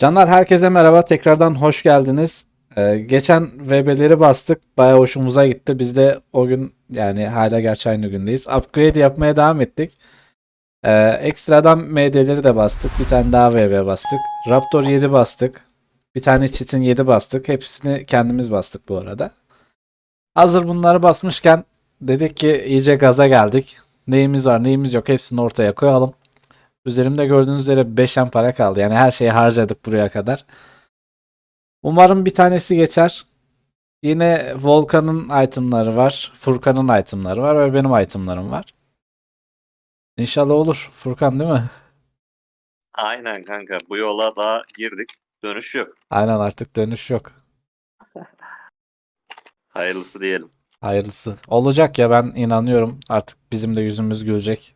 Canlar herkese merhaba. Tekrardan hoş geldiniz. Ee, geçen VB'leri bastık. Bayağı hoşumuza gitti. Biz de o gün yani hala gerçi aynı gündeyiz. Upgrade yapmaya devam ettik. Ee, ekstradan MD'leri de bastık. Bir tane daha VB bastık. Raptor 7 bastık. Bir tane Cheat'in 7 bastık. Hepsini kendimiz bastık bu arada. Hazır bunları basmışken dedik ki iyice gaza geldik. Neyimiz var neyimiz yok hepsini ortaya koyalım. Üzerimde gördüğünüz üzere 5'en para kaldı. Yani her şeyi harcadık buraya kadar. Umarım bir tanesi geçer. Yine Volkan'ın itemları var. Furkan'ın itemları var ve benim itemlarım var. İnşallah olur. Furkan değil mi? Aynen kanka. Bu yola daha girdik. Dönüş yok. Aynen artık dönüş yok. Hayırlısı diyelim. Hayırlısı. Olacak ya ben inanıyorum. Artık bizim de yüzümüz gülecek.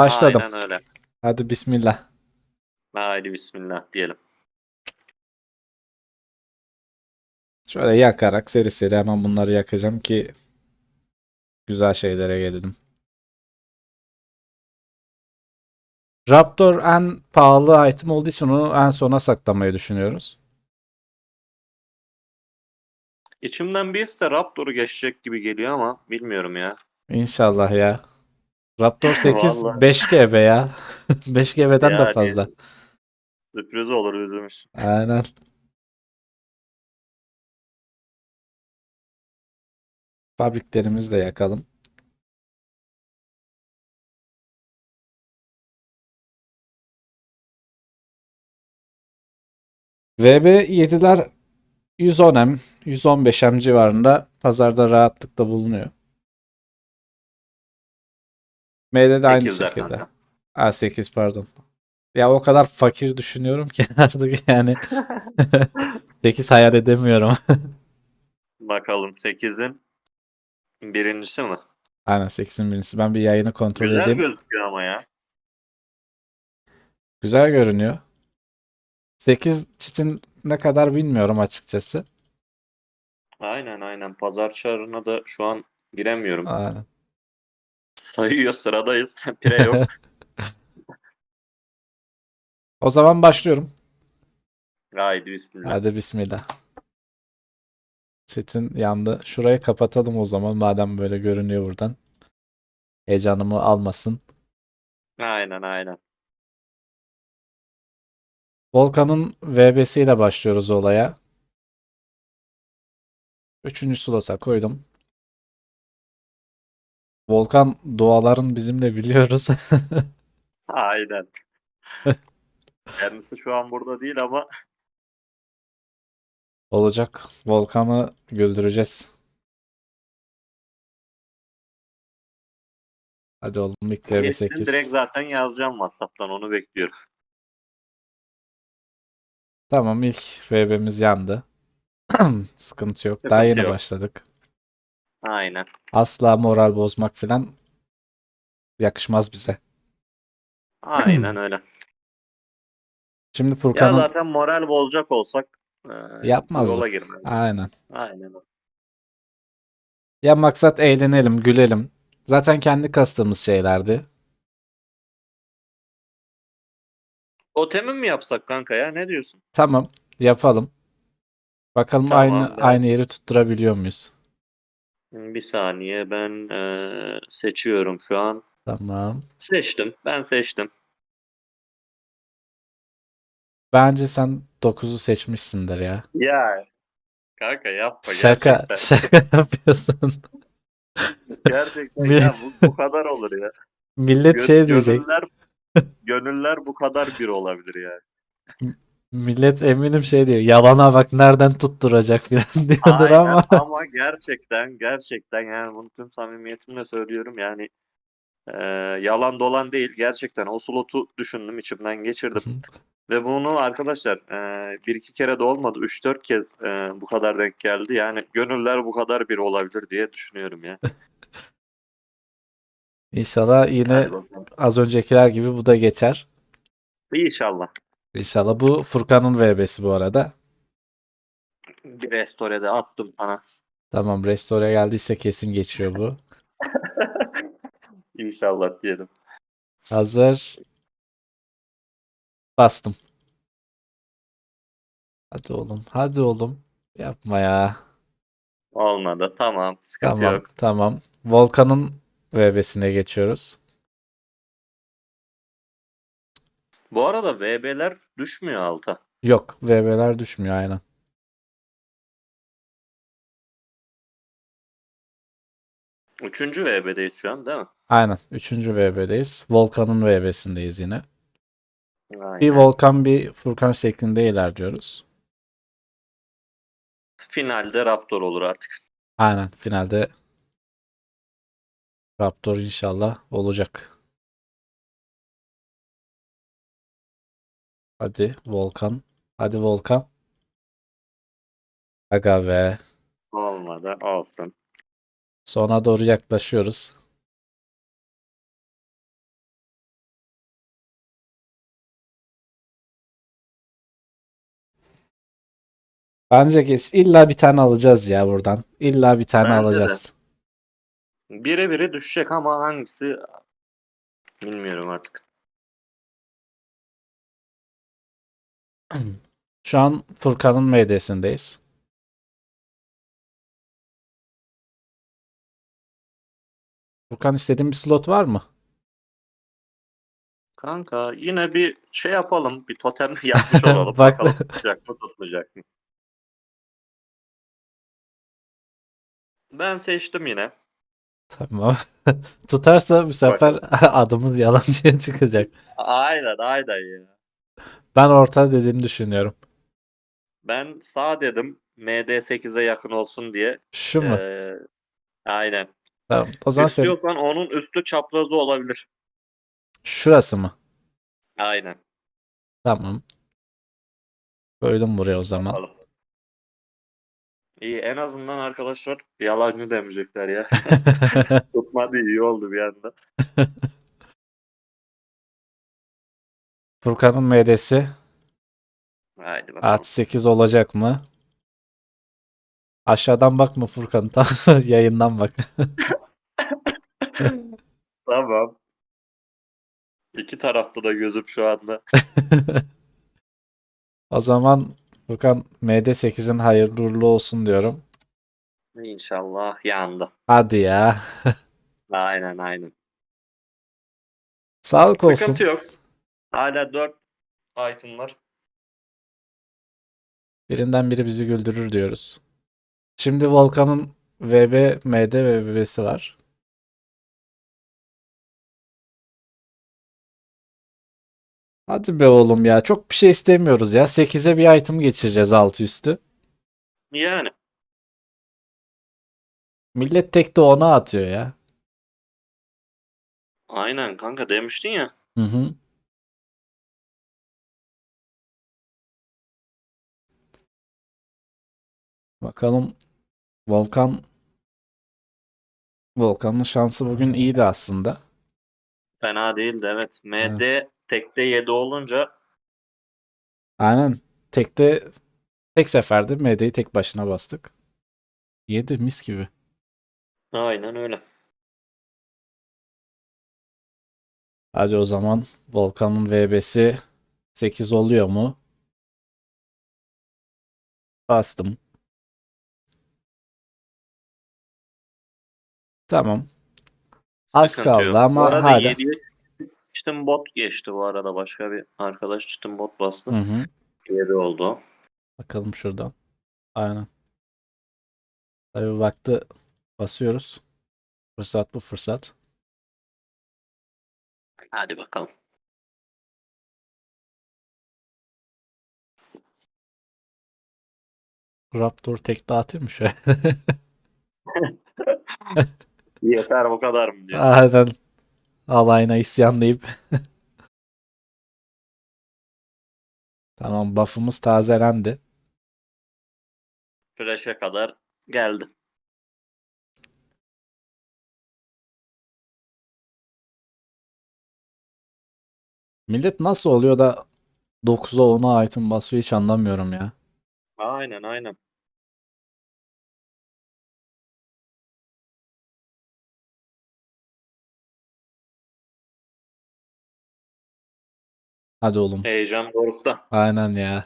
Başladım. Aynen öyle. Hadi bismillah. Haydi bismillah diyelim. Şöyle yakarak seri seri hemen bunları yakacağım ki güzel şeylere gelelim. Raptor en pahalı item olduğu için onu en sona saklamayı düşünüyoruz. İçimden bir his de Raptor'u geçecek gibi geliyor ama bilmiyorum ya. İnşallah ya. Raptor 8 Vallahi. 5 GB ya. 5 GB'den de Yani- fazla. Sürpriz olur bizim için. Aynen. Fabriklerimizi de yakalım. VB7'ler 110M, 115M civarında pazarda rahatlıkla bulunuyor. MD'de aynı Sekizler şekilde. kanka. A 8 pardon. Ya o kadar fakir düşünüyorum ki artık yani 8 hayal edemiyorum. Bakalım 8'in birincisi mi? Aynen 8'in birincisi. Ben bir yayını kontrol Güzel edeyim. gözüküyor ama ya. Güzel görünüyor. 8 çitin ne kadar bilmiyorum açıkçası. Aynen aynen. Pazar çarına da şu an giremiyorum. Aynen. Sayıyor sıradayız. Pire yok. O zaman başlıyorum. Haydi bismillah. Hadi bismillah. Çitin yandı. Şurayı kapatalım o zaman madem böyle görünüyor buradan. Heyecanımı almasın. Aynen aynen. Volkan'ın VB'siyle başlıyoruz olaya. Üçüncü slota koydum. Volkan duaların bizimle biliyoruz. Aynen. Kendisi şu an burada değil ama Olacak. Volkan'ı güldüreceğiz. Hadi oğlum ilk kesin VB8. direkt zaten yazacağım WhatsApp'tan onu bekliyorum. Tamam ilk VB'miz yandı. Sıkıntı yok. Daha Sıkıntı yeni yok. başladık. Aynen. Asla moral bozmak falan yakışmaz bize. Aynen öyle. Şimdi Ya Furkan'ın zaten moral bozacak olsak e, Yapmazdık. yola girmez. aynen. Aynen. Ya maksat eğlenelim, gülelim. Zaten kendi kastığımız şeylerdi. Totemim mi yapsak kanka ya ne diyorsun? Tamam, yapalım. Bakalım Tamam, aynı evet. aynı yeri tutturabiliyor muyuz? Bir saniye ben e, seçiyorum şu an. Tamam. Seçtim. Ben seçtim. Bence sen 9'u seçmişsindir ya. Ya kanka yapma Şaka, gerçekten. şaka yapıyorsun. Gerçekten ya bu, bu kadar olur ya. Millet Gö- şey diyecek. Gönüller, gönüller bu kadar bir olabilir yani. Millet eminim şey diyor. Yalana bak nereden tutturacak falan diyordur Aynen ama. ama gerçekten gerçekten yani bunu tüm samimiyetimle söylüyorum yani e, yalan dolan değil gerçekten o slotu düşündüm içimden geçirdim ve bunu arkadaşlar e, bir iki kere de olmadı 3-4 kez e, bu kadar denk geldi yani gönüller bu kadar bir olabilir diye düşünüyorum ya. İnşallah yine az öncekiler gibi bu da geçer. İnşallah İnşallah bu Furkan'ın VB'si bu arada. bir restorede attım sana. Tamam restore geldiyse kesin geçiyor bu. İnşallah diyelim. Hazır. Bastım. Hadi oğlum. Hadi oğlum. Yapma ya. Olmadı. Tamam. Sıkıntı Tamam. yok. Tamam. Volkan'ın VB'sine geçiyoruz. Bu arada VB'ler düşmüyor alta. Yok. VB'ler düşmüyor aynen. Üçüncü VB'deyiz şu an değil mi? Aynen. Üçüncü VB'deyiz. Volkan'ın VB'sindeyiz yine. Bir Aynen. Volkan bir Furkan şeklinde ilerliyoruz. Finalde Raptor olur artık. Aynen. Finalde Raptor inşallah olacak. Hadi Volkan. Hadi Volkan. Aga be. Olmadı. Olsun. Sona doğru yaklaşıyoruz. Bence geç. İlla bir tane alacağız ya buradan. İlla bir tane Bence de. alacağız. Bire bire düşecek ama hangisi bilmiyorum artık. Şu an Furkan'ın MD'sindeyiz. Furkan istediğin bir slot var mı? Kanka yine bir şey yapalım. Bir totem yapmış olalım. Bak- Bakalım tutacak mı tutmayacak mı? Ben seçtim yine. Tamam. Tutarsa bu sefer adımız yalancıya çıkacak. Aynen aynen ya. Ben orta dediğini düşünüyorum. Ben sağ dedim MD8'e yakın olsun diye. Şu mu? Ee, aynen. Tamam. O zaman sen İstiyorsan onun üstü çaprazı olabilir. şurası mı? Aynen. Tamam. Koydum buraya o zaman. Bakalım. İyi en azından arkadaşlar yalancı demeyecekler ya. Tutmadı iyi oldu bir anda. Furkan'ın MD'si Haydi bakalım. artı 8 olacak mı? Aşağıdan bakma Furkan. Tam yayından bak. Tamam. İki tarafta da gözüm şu anda. O zaman Furkan MD8'in hayırlı uğurlu olsun diyorum. İnşallah yandı. Hadi ya. Aynen aynen. Sağlık olsun. Sıkıntı yok. Hala 4 item var. Birinden biri bizi güldürür diyoruz. Şimdi Volkan'ın VB, MD ve VB'si var. Hadi be oğlum ya. Çok bir şey istemiyoruz ya. 8'e bir item geçireceğiz altı üstü. Yani. Millet tek de ona atıyor ya. Aynen kanka demiştin ya. Hı hı. Bakalım Volkan Volkan'ın şansı bugün iyiydi aslında. Fena değildi evet. MD tekte 7 olunca Aynen. Tekte tek seferde MD'yi tek başına bastık. 7 mis gibi. aynen öyle. Hadi o zaman Volkan'ın VB'si 8 oluyor mu? Bastım. Az Sıkıntı kaldı yok. ama bu arada hala. 7'ye çıtım bot geçti bu arada. Başka bir arkadaş çıtım bot bastı. Hı hı. 7 oldu. Bakalım şuradan. Aynen. Tabii vakti basıyoruz. Fırsat bu fırsat. Hadi bakalım. Raptor tek dağıtıyor mu şöyle? Yeter bu kadar mı diyor. Aynen. Alayına isyan deyip. Tamam buff'ımız tazelendi. Flash'e kadar geldi. Millet nasıl oluyor da 9'a 10'a item basıyor hiç anlamıyorum ya. Aynen aynen. Hadi oğlum. Heyecan dorukta. Aynen ya.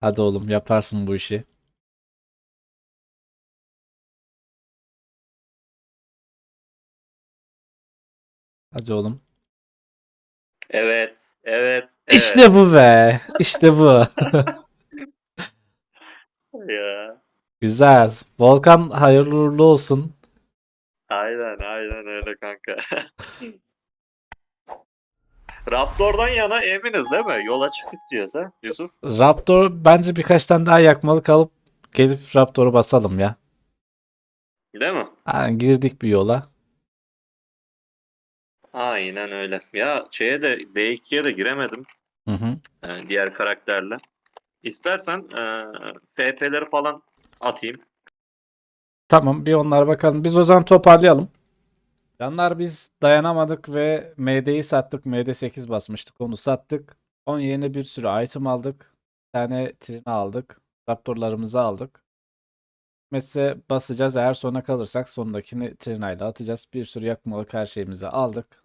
Hadi oğlum yaparsın bu işi. Hadi oğlum. Evet. Evet. Evet. İşte bu be. İşte bu. Ya. Güzel. Volkan hayırlı uğurlu olsun. Aynen aynen öyle kanka. Raptor'dan yana eminiz değil mi? Yola çıktık diyorsa Yusuf. Raptor bence birkaç tane daha yakmalık alıp gelip Raptor'u basalım ya. Değil mi? Ha, girdik bir yola. Aynen öyle. Ya şeye de D2'ye de giremedim. Hı hı. Yani diğer karakterle. İstersen e, FP'leri falan atayım. Tamam bir onlara bakalım. Biz o zaman toparlayalım. Canlar biz dayanamadık ve MD'yi sattık. MD 8 basmıştık. Onu sattık. Onun yerine bir sürü item aldık. Bir tane trin aldık. Raptorlarımızı aldık. Mesela basacağız. Eğer sona kalırsak sondakini trinayla atacağız. Bir sürü yakmalık her şeyimizi aldık.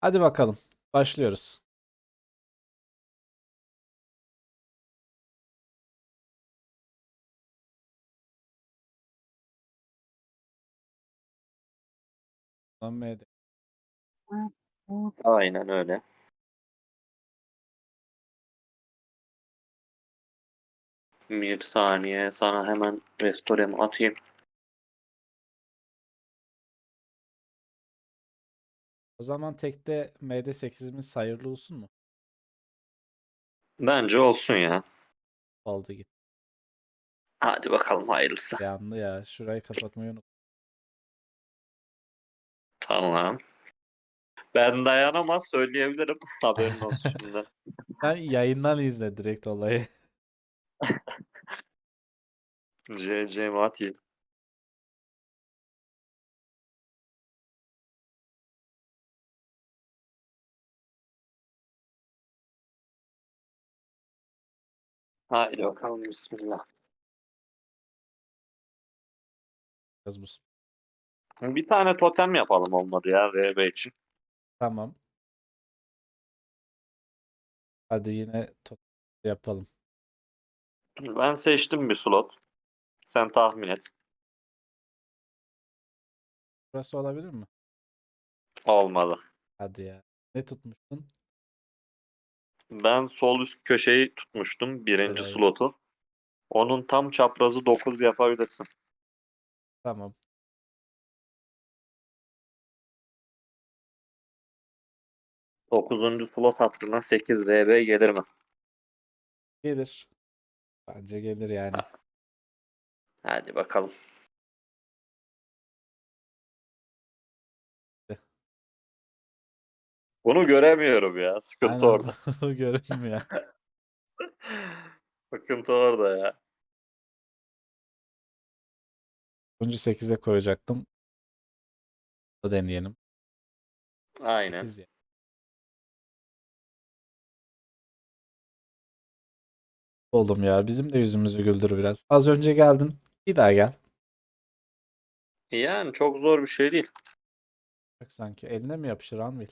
Hadi bakalım. Başlıyoruz. MD. Aynen öyle. Bir saniye sana hemen restore'imi atayım. O zaman tekte MD 8'imiz hayırlı olsun mu? Bence olsun ya. Oldu gitti. Hadi bakalım hayırlısı. Yandı ya. Şurayı kapatmayı unut. Tamam. Ben dayanamaz söyleyebilirim. Haberin olsun şimdi. Sen yayından izle direkt olayı. CC atayım. Haydi bakalım bismillah. Bu. Bir tane totem yapalım olmadı ya VB için. Tamam. Hadi yine to- yapalım. Ben seçtim bir slot. Sen tahmin et. Burası olabilir mi? Olmadı. Hadi ya. Ne tutmuştun? Ben sol üst köşeyi tutmuştum birinci Evet. slotu. Onun tam çaprazı 9 yapabilirsin. Tamam. Dokuzuncu slot hattına 8 VB gelir mi? Gelir. Bence gelir yani. Hadi bakalım. Bunu göremiyorum ya. Sıkıntı Aynen orada. görünmüyor. Sıkıntı orada ya. Önce 8'e koyacaktım. Da deneyelim. Aynen. 8 ya. Oğlum ya bizim de yüzümüzü güldür biraz. Az önce geldin. Bir daha gel. Yani çok zor bir şey değil. Bak sanki eline mi yapışır Anvil?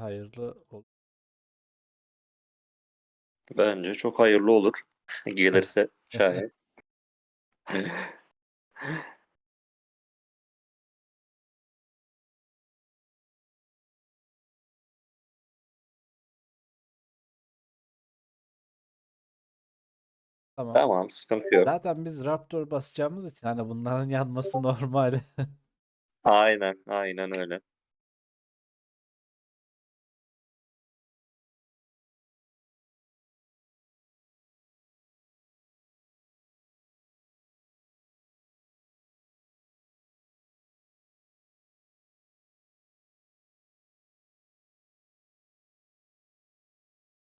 Hayırlı ol. Bence çok hayırlı olur. Gelirse şayet. Tamam. Tamam sıkıntı yok. Zaten biz Raptor basacağımız için hani bunların yanması normal. Aynen aynen öyle.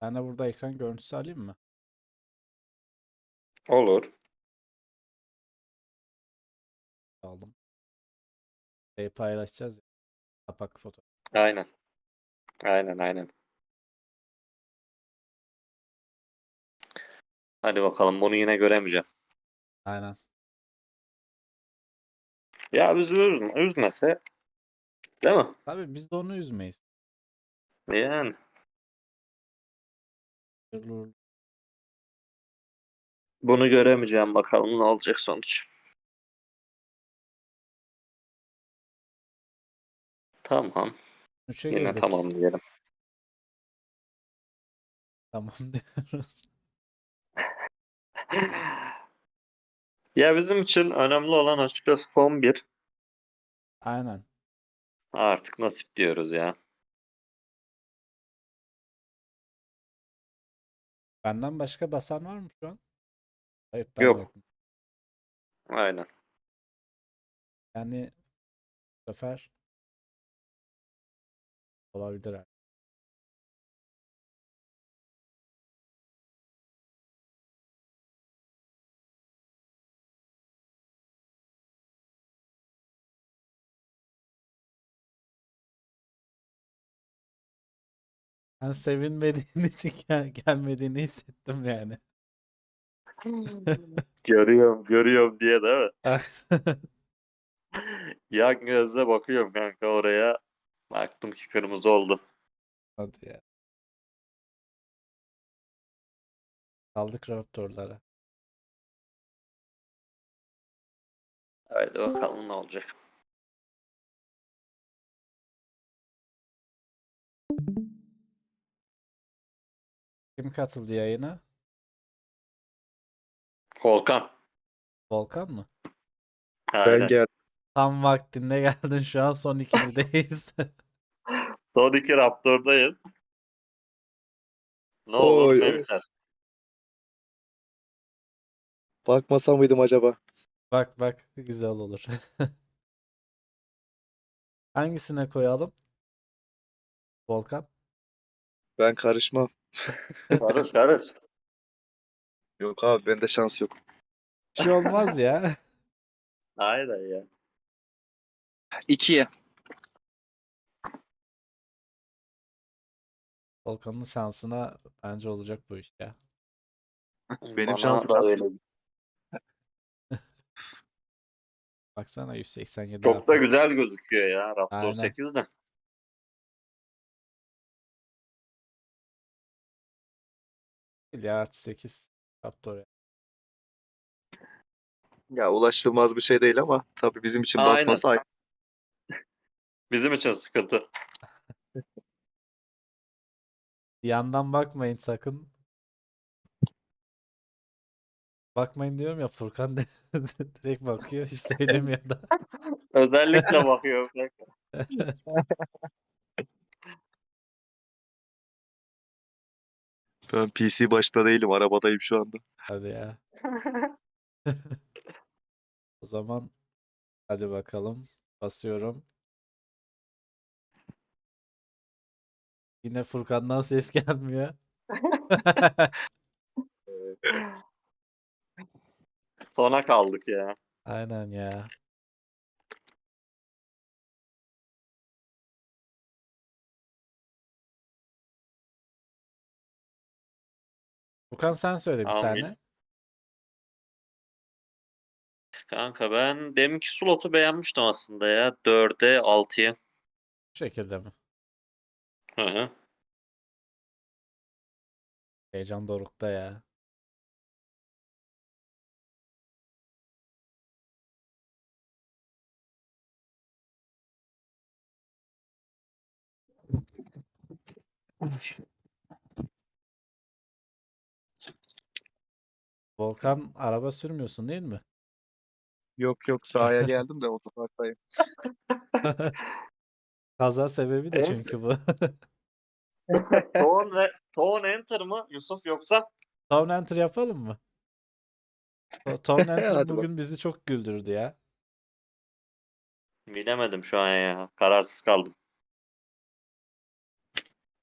Ben de burada ekran görüntüsü alayım mı? Olur. Aldım. Şey paylaşacağız. ya. Kapak foto. Aynen. Aynen aynen. Hadi bakalım bunu yine göremeyeceğim. Aynen. Ya bizi üzme, üzmese değil mi? Tabii biz de onu üzmeyiz. Yani. Hayırlı uğurlu. Bunu göremeyeceğim bakalım ne olacak sonuç. Tamam. Üçe Yine girdik. tamam diyelim. Tamam diyoruz. Ya bizim için önemli olan açıkçası son bir. Aynen. Artık nasip diyoruz ya. Benden başka basan var mı şu an? Hayır ben Yok. yokum. Aynen. Yani bu sefer olabilir. abi. Ben sevinmediğin için gel- gelmediğini hissettim yani. Görüyorum, görüyorum diye değil mi? Yan gözle bakıyorum kanka oraya. Baktım ki kırmızı oldu. Hadi ya. Aldık Raptor'lara. Haydi bakalım ne olacak. Kim katıldı yayına? Volkan. Volkan mı? Aynen. Ben geldim. Tam vaktinde geldin şu an son ikilideyiz. Son iki Raptor'dayız. Ne olur Oy, ne oy. biter. Mıydım acaba? Bak bak güzel olur. Hangisine koyalım? Volkan? Ben karışmam. Karış karış. Yok abi bende şans yok. Bir şey olmaz ya. Aynen ya. İkiye. Volkan'ın şansına bence olacak bu iş ya. Benim Bana şansım da öyle. Baksana 187 Çok da güzel gözüküyor ya Raptor Aynen. 8 de. Ya artı 8 Raptor ya. Ya ulaşılmaz bir şey değil ama tabii bizim için Aynen. basması ayrı. Bizim için sıkıntı. Yandan bakmayın sakın. Bakmayın diyorum ya Furkan de direkt bakıyor hiç söylemiyor da. Özellikle bakıyorum. Ben PC başta değilim arabadayım şu anda. Hadi ya. O zaman hadi bakalım. Basıyorum. Yine Furkan'dan ses gelmiyor. Sona kaldık ya. Aynen ya. Furkan sen söyle bir Tamam, tane. Kanka ben deminki slotu beğenmiştim aslında ya. 4'e 6'ya. Bu şekilde mi? Hı hı. Heyecan dorukta ya. Volkan araba sürmüyorsun değil mi? Yok yok sahaya geldim de otoparktayım. Kaza sebebi de Evet. çünkü bu. Tone ve Tone Enter mı Yusuf yoksa? Town Enter yapalım mı? O Town Enter Hadi bugün bizi çok güldürdü ya. Bilemedim şu an ya. Kararsız kaldım.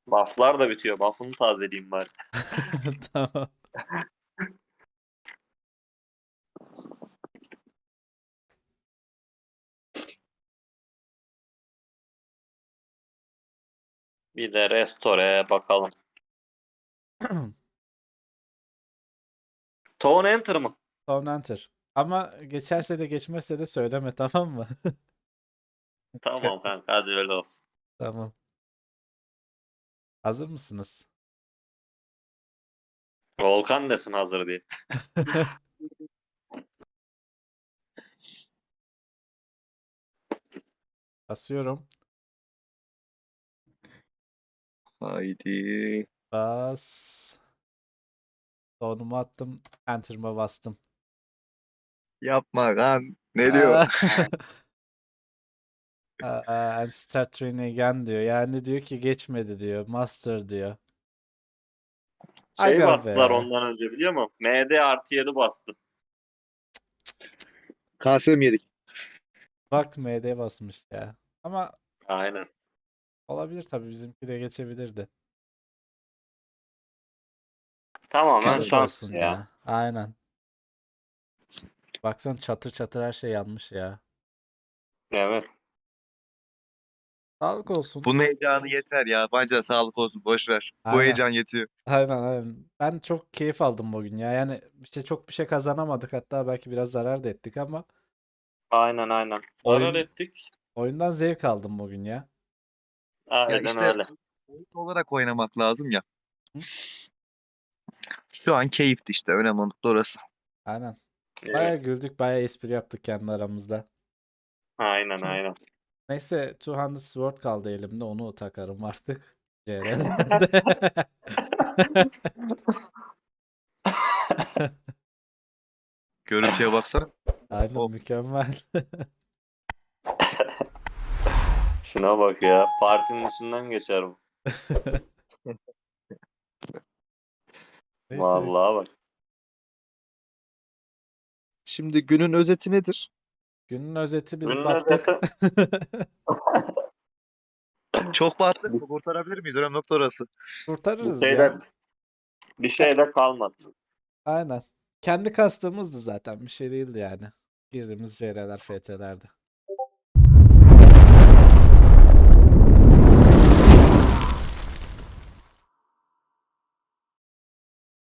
Buff'lar da bitiyor. Buff'ını tazeleyeyim bari. Tamam. Bir de restore bakalım. Tone Enter mı? Tone Enter. Ama geçerse de geçmezse de söyleme tamam mı? Tamam kanka hadi öyle olsun. Tamam. Hazır mısınız? Volkan desin hazır diye. Basıyorum. Haydi. Bas. Tone'umu attım. Enter'ıma bastım. Yapma lan. Ne diyor? Aa, and start training again diyor. Yani diyor ki geçmedi diyor. Master diyor. Şey Aga bastılar be. ondan önce biliyor musun? MD artı 7 bastı. Kanser mi yedik? Bak MD basmış ya. Ama Aynen. Olabilir tabii bizimki de geçebilirdi. Tamamen Yazık şans olsun ya. Aynen. Baksan çatır çatır her şey yanmış ya. Evet. Sağlık olsun. Bunun heyecanı yeter ya. Bence sağlık olsun. Boş ver. Bu Aynen. heyecan yetiyor. Aynen aynen. Ben çok keyif aldım bugün ya. Yani bir şey çok bir şey kazanamadık. Hatta belki biraz zarar da ettik ama Aynen aynen. Oyun- Zarar ettik. oyundan zevk aldım bugün ya. Aynen işte- öyle. Oyun olarak oynamak lazım ya. Şu an keyifti işte. Önemli olan da orası. Aynen. Evet. Bayağı güldük, bayağı espri yaptık kendi aramızda. Aynen aynen. Neyse 200 Sword kaldı elimde. Onu takarım artık. CR'lerde. Görüntüye baksana. Aynen Of. mükemmel. Şuna bak ya. Partinin içinden geçerim. Neyse. Vallahi bak. Şimdi günün özeti nedir? Günün özeti biz Günün battık. Çok battık mı? Kurtarabilir miyiz? Önemli nokta orası. Kurtarırız Bir ya. şeyler, bir şey de kalmadı. Aynen. Kendi kastığımızdı zaten. Bir şey değildi yani. Girdiğimiz CR'ler, FT'lerdi.